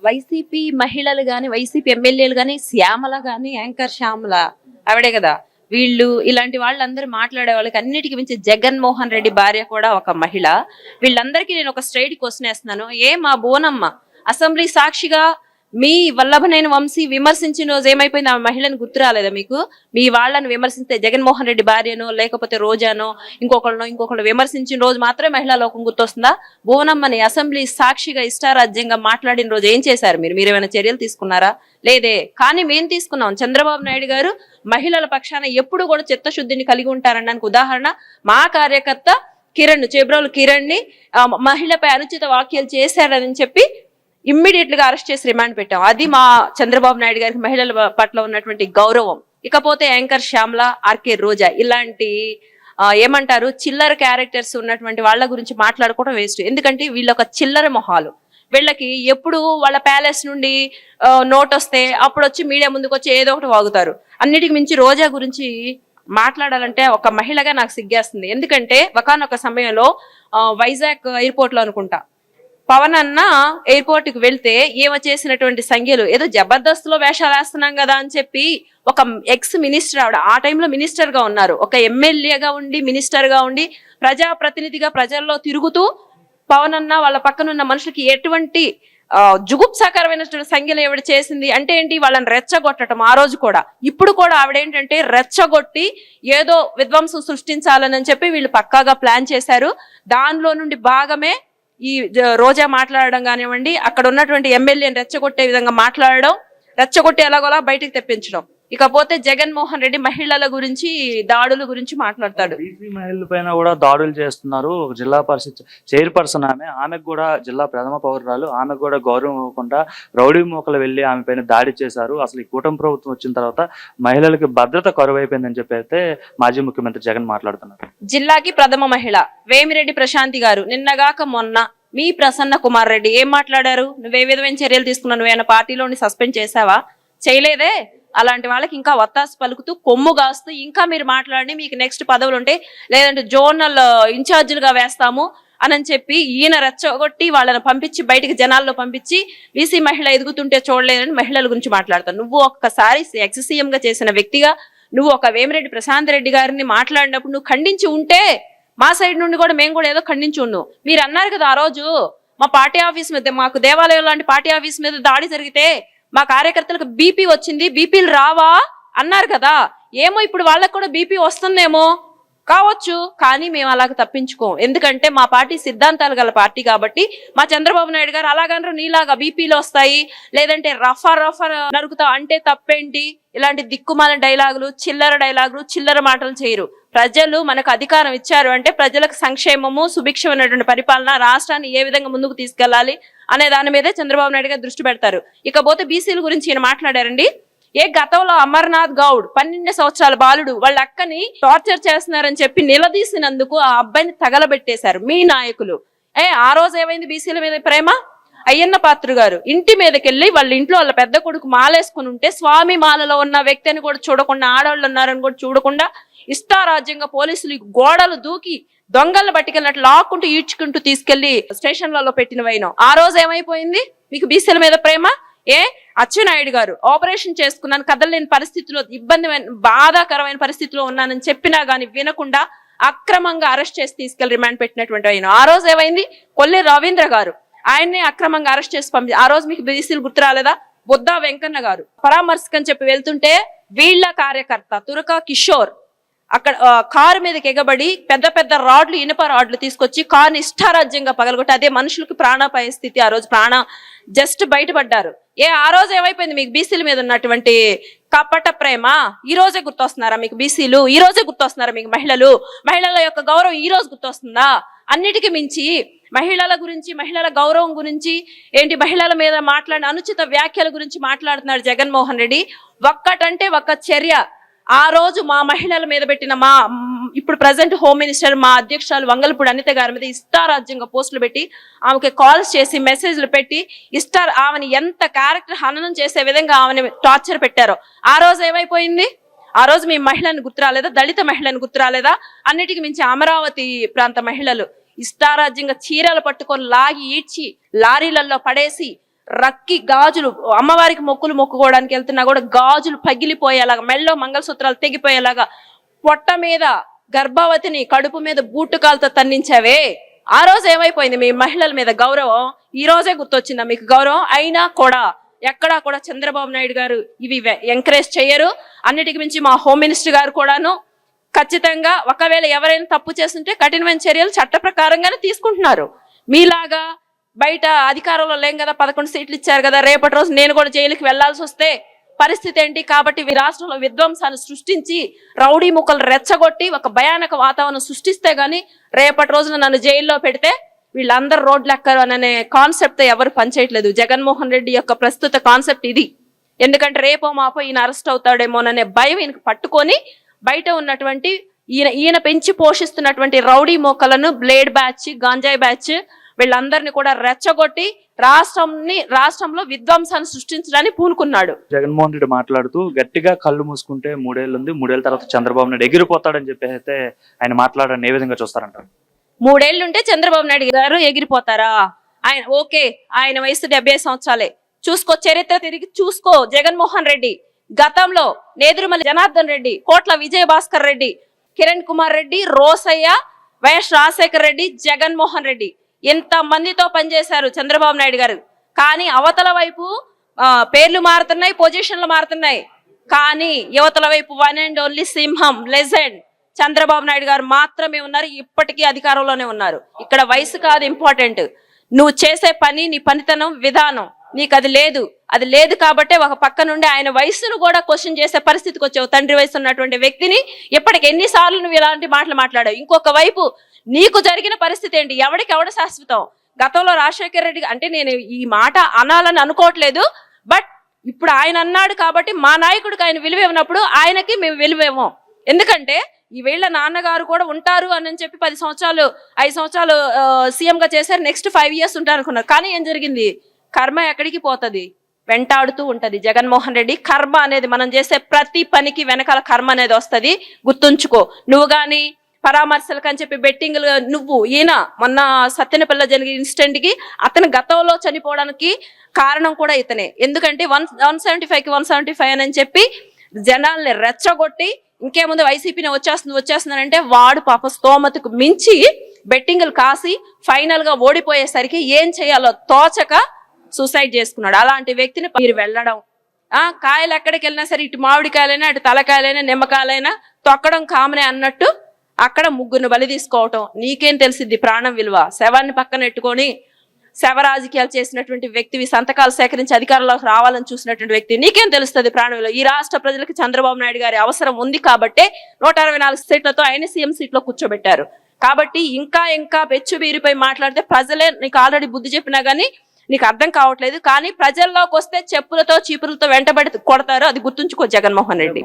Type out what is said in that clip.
YCP మహిళలు గాని YCP ఎమ్మెల్యేలు కానీ శ్యామల కానీ యాంకర్ శ్యామల ఆవిడే కదా. వీళ్ళు ఇలాంటి వాళ్ళందరూ మాట్లాడే వాళ్ళకి అన్నిటికీ మించి జగన్మోహన్ రెడ్డి భార్య కూడా ఒక మహిళ. వీళ్ళందరికీ నేను ఒక స్ట్రైట్ క్వశ్చన్ వేస్తున్నాను. ఏ మా బోనమ్మ అసెంబ్లీ సాక్షిగా మీ వల్లభనైన వంశీ విమర్శించిన రోజు ఏమైపోయింది? ఆ మహిళను గుర్తు రాలేదా మీకు? మీ వాళ్ళని విమర్శిస్తే జగన్మోహన్ రెడ్డి భార్యనో లేకపోతే రోజానో ఇంకొకళ్ళనో ఇంకొకళ్ళు విమర్శించిన రోజు మాత్రమే మహిళా లోకం గుర్తొస్తుందా? భువనమ్మని అసెంబ్లీ సాక్షిగా ఇష్టారాజ్యంగా మాట్లాడిన రోజు ఏం చేశారు మీరు? మీరు ఏమైనా చర్యలు తీసుకున్నారా? లేదే. కానీ మేము తీసుకున్నాం. చంద్రబాబు నాయుడు గారు మహిళల పక్షాన ఎప్పుడు కూడా చిత్తశుద్ధిని కలిగి ఉంటారనడానికి ఉదాహరణ మా కార్యకర్త కిరణ్ చేబ్రోలు కిరణ్ని మహిళపై అనుచిత వ్యాఖ్యలు చేశారని చెప్పి ఇమ్మీడియట్గా అరెస్ట్ చేసి రిమాండ్ పెట్టాం. అది మా చంద్రబాబు నాయుడు గారికి మహిళల పట్ల ఉన్నటువంటి గౌరవం. ఇకపోతే యాంకర్ శ్యామ్ల ఆర్కే రోజా ఇలాంటి ఏమంటారు చిల్లర క్యారెక్టర్స్ ఉన్నటువంటి వాళ్ళ గురించి మాట్లాడుకోవడం వేస్ట్. ఎందుకంటే వీళ్ళ ఒక చిల్లర మొహాలు. వీళ్ళకి ఎప్పుడు వాళ్ళ ప్యాలెస్ నుండి నోట్ వస్తే అప్పుడు వచ్చి మీడియా ముందుకు వచ్చి ఏదో ఒకటి వాగుతారు. అన్నిటికి మించి రోజా గురించి మాట్లాడాలంటే ఒక మహిళగా నాకు సిగ్గేస్తుంది. ఎందుకంటే ఒకనొక సమయంలో వైజాగ్ ఎయిర్పోర్ట్లో అనుకుంటా. పవన్ అన్న ఎయిర్పోర్ట్కి వెళ్తే ఏమో చేసినటువంటి సంఖ్యలు ఏదో జబర్దస్త్లో వేషాలు వేస్తున్నాం కదా అని చెప్పి ఒక ఎక్స్ మినిస్టర్ ఆవిడ ఆ టైంలో మినిస్టర్గా ఉన్నారు. ఒక ఎమ్మెల్యేగా ఉండి మినిస్టర్గా ఉండి ప్రజా ప్రతినిధిగా ప్రజల్లో తిరుగుతూ పవన్ అన్న వాళ్ళ పక్కన ఉన్న మనుషులకి ఎటువంటి జుగుప్సాకరమైనటువంటి సంఖ్యలు ఎవడ చేసింది అంటే ఏంటి? వాళ్ళని రెచ్చగొట్టడం ఆ రోజు కూడా. ఇప్పుడు కూడా ఆవిడ ఏంటంటే రెచ్చగొట్టి ఏదో విధ్వంసం సృష్టించాలని చెప్పి వీళ్ళు పక్కాగా ప్లాన్ చేశారు. దానిలో నుండి భాగమే ఈ జ- రోజా మాట్లాడడం కానివ్వండి అక్కడ ఉన్నటువంటి ఎమ్మెల్యేని రెచ్చగొట్టే విధంగా మాట్లాడడం రెచ్చగొట్టి ఎలాగోలా బయటికి తెప్పించడం. ఇకపోతే జగన్మోహన్ రెడ్డి మహిళల గురించి దాడుల గురించి మాట్లాడతాడు. బీసీ మహిళల పైన కూడా దాడులు చేస్తున్నారు. జిల్లా పరిషత్ చైర్పర్సన్ ఆమె. ఆమెకు కూడా జిల్లా ప్రథమ పౌరురాలు. ఆమెకు కూడా గౌరవం ఇవ్వకుండా రౌడీ మూకలు వెళ్ళి ఆమె పైన దాడి చేశారు. అసలు ఈ కూటమి ప్రభుత్వం వచ్చిన తర్వాత మహిళలకు భద్రత కరువైపోయిందని చెప్పి అయితే మాజీ ముఖ్యమంత్రి జగన్ మాట్లాడుతున్నారు. జిల్లాకి ప్రథమ మహిళ వేమిరెడ్డి ప్రశాంతి గారు. నిన్నగాక మొన్న మీ ప్రసన్న కుమార్ రెడ్డి ఏం మాట్లాడారు? నువ్వే విధమైన చర్యలు తీసుకున్నావు. నువ్వేమైనా పార్టీలోని సస్పెండ్ చేసావా చేయలేదే? అలాంటి వాళ్ళకి ఇంకా వత్తాసు పలుకుతూ కొమ్ము కాస్తూ ఇంకా మీరు మాట్లాడి మీకు నెక్స్ట్ పదవులు ఉంటే లేదంటే జోనల్ ఇన్ఛార్జీలుగా వేస్తాము అని చెప్పి ఈయన రెచ్చగొట్టి వాళ్ళని పంపించి బయటికి జనాల్లో పంపించి బీసీ మహిళ ఎదుగుతుంటే చూడలేదని మహిళల గురించి మాట్లాడతాను నువ్వు ఒక్కసారి ఎక్స్గా చేసిన వ్యక్తిగా నువ్వు ఒక వేమిరెడ్డి ప్రశాంత్ రెడ్డి గారిని మాట్లాడినప్పుడు నువ్వు ఖండించి ఉంటే మా సైడ్ నుండి కూడా మేము కూడా ఏదో ఖండించి ఉన్నాం. మీరు అన్నారు కదా ఆ రోజు మా పార్టీ ఆఫీస్ మీద మాకు దేవాలయం లాంటి పార్టీ ఆఫీస్ మీద దాడి జరిగితే మా కార్యకర్తలకు బీపీ వచ్చింది బీపీలు రావా అన్నారు కదా. ఏమో ఇప్పుడు వాళ్ళకు కూడా బీపీ వస్తుందేమో. కావచ్చు కానీ మేము అలాగ తప్పించుకోం. ఎందుకంటే మా పార్టీ సిద్ధాంతాలు గల పార్టీ కాబట్టి మా చంద్రబాబు నాయుడు గారు అలాగనరు నీలాగా బీపీలు వస్తాయి లేదంటే రఫా రఫా నరుకుతా అంటే తప్పేంటి? ఇలాంటి దిక్కుమాల డైలాగులు చిల్లర డైలాగులు చిల్లర మాటలు చేయరు. ప్రజలు మనకు అధికారం ఇచ్చారు అంటే ప్రజలకు సంక్షేమము సుభిక్షమైనటువంటి పరిపాలన రాష్ట్రాన్ని ఏ విధంగా ముందుకు తీసుకెళ్ళాలి అనే దాని మీదే చంద్రబాబు నాయుడు గారు దృష్టి పెడతారు. ఇకపోతే బీసీల గురించి ఈయన మాట్లాడారండి. ఏ గతంలో అమర్నాథ్ గౌడ్ పన్నెండు సంవత్సరాల బాలుడు వాళ్ళ అక్కని టార్చర్ చేస్తున్నారని చెప్పి నిలదీసినందుకు ఆ అబ్బాయిని తగలబెట్టేశారు మీ నాయకులు. ఏ ఆ రోజు ఏమైంది బీసీల మీద ప్రేమ? అయ్యన్న పాత్ర గారు ఇంటి మీదకెళ్ళి వాళ్ళ ఇంట్లో వాళ్ళ పెద్ద కొడుకు మాలేసుకుని ఉంటే స్వామి మాలలో ఉన్న వ్యక్తిని కూడా చూడకుండా ఆడవాళ్ళు ఉన్నారని కూడా చూడకుండా ఇష్టారాజ్యంగా పోలీసులు గోడలు దూకి దొంగలను పట్టుకెళ్ళినట్లు లాక్కుంటూ ఈడ్చుకుంటూ తీసుకెళ్ళి స్టేషన్లలో పెట్టిన వైనం. ఆ రోజు ఏమైపోయింది? మీకు బీసీల మీద ప్రేమ? ఏ? అచ్చెన్నాయుడు గారు ఆపరేషన్ చేసుకున్నాను కదలలేని పరిస్థితిలో ఇబ్బంది బాధాకరమైన పరిస్థితిలో ఉన్నానని చెప్పినా గాని వినకుండా అక్రమంగా అరెస్ట్ చేసి తీసుకెళ్ళి రిమాండ్ పెట్టినటువంటి ఆయన ఆ రోజు ఏమైంది? కొల్లి రవీంద్ర గారు ఆయన్ని అక్రమంగా అరెస్ట్ చేసి పంపి ఆ రోజు మీకు బీసీలు గుర్తు రాలేదా? బుద్ధా వెంకన్న గారు. పరామర్శకని చెప్పి వెళ్తుంటే వీళ్ళ కార్యకర్త తురక కిషోర్ అక్కడ కారు మీదకి ఎగబడి పెద్ద పెద్ద రాడ్లు ఇనుప రాడ్లు తీసుకొచ్చి కారుని ఇష్టారాజ్యంగా పగలగొట్టి అదే మనుషులకు ప్రాణాపాయ స్థితి ఆ రోజు ప్రాణ జస్ట్ బయటపడ్డారు. ఏ ఆ రోజు ఏమైపోయింది మీకు బీసీల మీద ఉన్నటువంటి కపట ప్రేమ? ఈ రోజే గుర్తొస్తున్నారా మీకు బీసీలు? ఈ రోజే గుర్తొస్తున్నారా మీకు మహిళలు? మహిళల యొక్క గౌరవం ఈ రోజు గుర్తొస్తుందా? అన్నిటికీ మించి మహిళల గురించి మహిళల గౌరవం గురించి ఏంటి మహిళల మీద మాట్లాడిన అనుచిత వ్యాఖ్యల గురించి మాట్లాడుతున్నాడు జగన్మోహన్ రెడ్డి. ఒక్కటంటే ఒక్క చర్య. ఆ రోజు మా మహిళల మీద పెట్టిన మా ఇప్పుడు ప్రజెంట్ హోమ్ మినిస్టర్ మా అధ్యక్షురాలు వంగలపూడి అనిత గారి మీద ఇష్టారాజ్యంగా పోస్టులు పెట్టి ఆమెకి కాల్స్ చేసి మెసేజ్లు పెట్టి ఇష్టార్ ఆమెని ఎంత క్యారెక్టర్ హననం చేసే విధంగా ఆమెని టార్చర్ పెట్టారో. ఆ రోజు ఏమైపోయింది? ఆ రోజు మీ మహిళను గుర్తురాలేదా? దళిత మహిళను గుర్తురాలేదా? అన్నిటికీ మించి అమరావతి ప్రాంత మహిళలు ఇష్టారాజ్యంగా చీరలు పట్టుకొని లాగి ఈడ్చి లారీలలో పడేసి రక్కి గాజులు అమ్మవారికి మొక్కులు మొక్కుకోవడానికి వెళ్తున్నా కూడా గాజులు పగిలిపోయేలాగా మెళ్ళో మంగళసూత్రాలు తెగిపోయేలాగా పొట్ట మీద గర్భవతిని కడుపు మీద బూటుకాలతో తన్నించావే. ఆ రోజు ఏమైపోయింది మీ మహిళల మీద గౌరవం? ఈ రోజే గుర్తొచ్చిందా మీకు గౌరవం? అయినా కూడా ఎక్కడా కూడా చంద్రబాబు నాయుడు గారు ఇవి ఎంకరేజ్ చేయరు అన్నిటికి మించి మా హోమ్ మినిస్టర్ గారు కూడాను ఖచ్చితంగా ఒకవేళ ఎవరైనా తప్పు చేస్తుంటే కఠినమైన చర్యలు చట్ట ప్రకారంగానే తీసుకుంటున్నారు. మీలాగా బయట అధికారంలో లేం కదా పదకొండు సీట్లు ఇచ్చారు కదా రేపటి రోజు నేను కూడా జైలుకి వెళ్ళాల్సి వస్తే పరిస్థితి ఏంటి? కాబట్టి రాష్ట్రంలో విధ్వంసాన్ని సృష్టించి రౌడీ ముక్కలు రెచ్చగొట్టి ఒక భయానక వాతావరణం సృష్టిస్తే గాని రేపటి రోజున నన్ను జైల్లో పెడితే వీళ్ళందరూ రోడ్లు ఎక్కరు అనే కాన్సెప్ట్ ఎవరు పనిచేయట్లేదు జగన్మోహన్ రెడ్డి యొక్క ప్రస్తుత కాన్సెప్ట్ ఇది. ఎందుకంటే రేపో మాపో ఈయన అరెస్ట్ అవుతాడేమోననే భయం ఈయనకు పట్టుకొని బయట ఉన్నటువంటి ఈయన ఈయన పెంచి పోషిస్తున్నటువంటి రౌడీ మోకలను బ్లేడ్ బ్యాచ్ గాంజాయి బ్యాచ్ వీళ్ళందరినీ కూడా రెచ్చగొట్టి రాష్ట్రంని రాష్ట్రంలో విధ్వంసాన్ని సృష్టించడానికి పూనుకున్నాడు. జగన్మోహన్ రెడ్డి మాట్లాడుతూ గట్టిగా కళ్ళు మూసుకుంటే మూడేళ్ళు ఉంది మూడేళ్ళ తర్వాత చంద్రబాబు నాయుడు ఎగిరిపోతాడని చెప్పి అయితే ఆయన మాట్లాడని ఏ విధంగా చూస్తారంటారు మూడేళ్ళుంటే చంద్రబాబు నాయుడు గారు ఎగిరిపోతారా? ఆయన ఓకే ఆయన వయసు డెబ్బై సంవత్సరాలే. చూసుకో చరిత్ర తిరిగి చూసుకో జగన్మోహన్ రెడ్డి. గతంలో నేదురుమల్లి జనార్దన్ రెడ్డి కోట్ల విజయ భాస్కర్ రెడ్డి కిరణ్ కుమార్ రెడ్డి రోసయ్య వైఎస్ రాజశేఖర్ రెడ్డి జగన్మోహన్ రెడ్డి ఇంత మందితో పనిచేశారు చంద్రబాబు నాయుడు గారు. కానీ అవతల వైపు పేర్లు మారుతున్నాయి పొజిషన్లు మారుతున్నాయి. కానీ యువతల వైపు వన్ అండ్ ఓన్లీ సింహం లెజెండ్ చంద్రబాబు నాయుడు గారు మాత్రమే ఉన్నారు ఇప్పటికీ అధికారంలోనే ఉన్నారు. ఇక్కడ వయసు కాదు ఇంపార్టెంట్ నువ్వు చేసే పని నీ పనితనం విధానం నీకు అది లేదు. అది లేదు కాబట్టే ఒక పక్క నుండి ఆయన వయసును కూడా క్వశ్చన్ చేసే పరిస్థితికి వచ్చావు. తండ్రి వయసు ఉన్నటువంటి వ్యక్తిని ఇప్పటికి ఎన్నిసార్లు నువ్వు ఇలాంటి మాటలు మాట్లాడావు? ఇంకొక వైపు నీకు జరిగిన పరిస్థితి ఏంటి? ఎవడికి ఎవడ శాశ్వతం? గతంలో రాజశేఖర రెడ్డి అంటే నేను ఈ మాట అనాలని అనుకోవట్లేదు. బట్ ఇప్పుడు ఆయన అన్నాడు కాబట్టి మా నాయకుడికి ఆయన విలువ ఇవ్వనప్పుడు ఆయనకి మేము విలువ ఇవ్వం. ఎందుకంటే ఈ వీళ్ళ నాన్నగారు కూడా ఉంటారు అని చెప్పి పది సంవత్సరాలు ఐదు సంవత్సరాలు సీఎంగా చేశారు. నెక్స్ట్ ఫైవ్ ఇయర్స్ ఉంటారు అనుకున్నారు కానీ ఏం జరిగింది? కర్మ ఎక్కడికి పోతుంది? వెంటాడుతూ ఉంటుంది. జగన్మోహన్ రెడ్డి కర్మ అనేది మనం చేసే ప్రతి పనికి వెనకాల కర్మ అనేది వస్తుంది. గుర్తుంచుకో. నువ్వు కానీ పరామర్శలకు అని చెప్పి బెట్టింగ్లు నువ్వు ఈయన మొన్న సత్యనపల్లి జరిగిన ఇన్సిడెంట్కి అతను గతంలో చనిపోవడానికి కారణం కూడా ఇతనే. ఎందుకంటే వన్ వన్ సెవెంటీ ఫైవ్కి వన్ సెవెంటీ ఫైవ్ అని చెప్పి జనాల్ని రెచ్చగొట్టి ఇంకేముంది వైసీపీని వచ్చేస్తుంది వచ్చేస్తుందంటే వాడు పాప స్తోమతకు మించి బెట్టింగ్లు కాసి ఫైనల్గా ఓడిపోయేసరికి ఏం చేయాలో తోచక సూసైడ్ చేసుకున్నాడు. అలాంటి వ్యక్తిని మీరు వెళ్ళడం. ఆ కాయలు ఎక్కడికి వెళ్ళినా సరే ఇటు మామిడికాయలైనా అటు తలకాయలైనా నిమ్మకాయలైనా తొక్కడం కామనే అన్నట్టు అక్కడ ముగ్గురిని బలి తీసుకోవటం. నీకేం తెలిసింది ప్రాణం విలువ? శవాన్ని పక్కన పెట్టుకొని శవ రాజకీయాలు చేసినటువంటి వ్యక్తివి సంతకాలు సేకరించి అధికారంలోకి రావాలని చూసినటువంటి వ్యక్తి. నీకేం తెలుస్తుంది ప్రాణ విలువ? ఈ రాష్ట్ర ప్రజలకు చంద్రబాబు నాయుడు గారి అవసరం ఉంది కాబట్టి నూట అరవై నాలుగు సీట్లతో ఆయన సీఎం సీట్లో కూర్చోబెట్టారు. కాబట్టి ఇంకా ఇంకా పెచ్చు బీరిపై మాట్లాడితే ప్రజలే నీకు ఆల్రెడీ బుద్ధి చెప్పినా గానీ నీకు అర్థం కావట్లేదు. కానీ ప్రజల్లోకి వస్తే చెప్పులతో చీపులతో వెంటబడి కొడతారు. అది గుర్తుంచుకో జగన్మోహన్ రెడ్డి.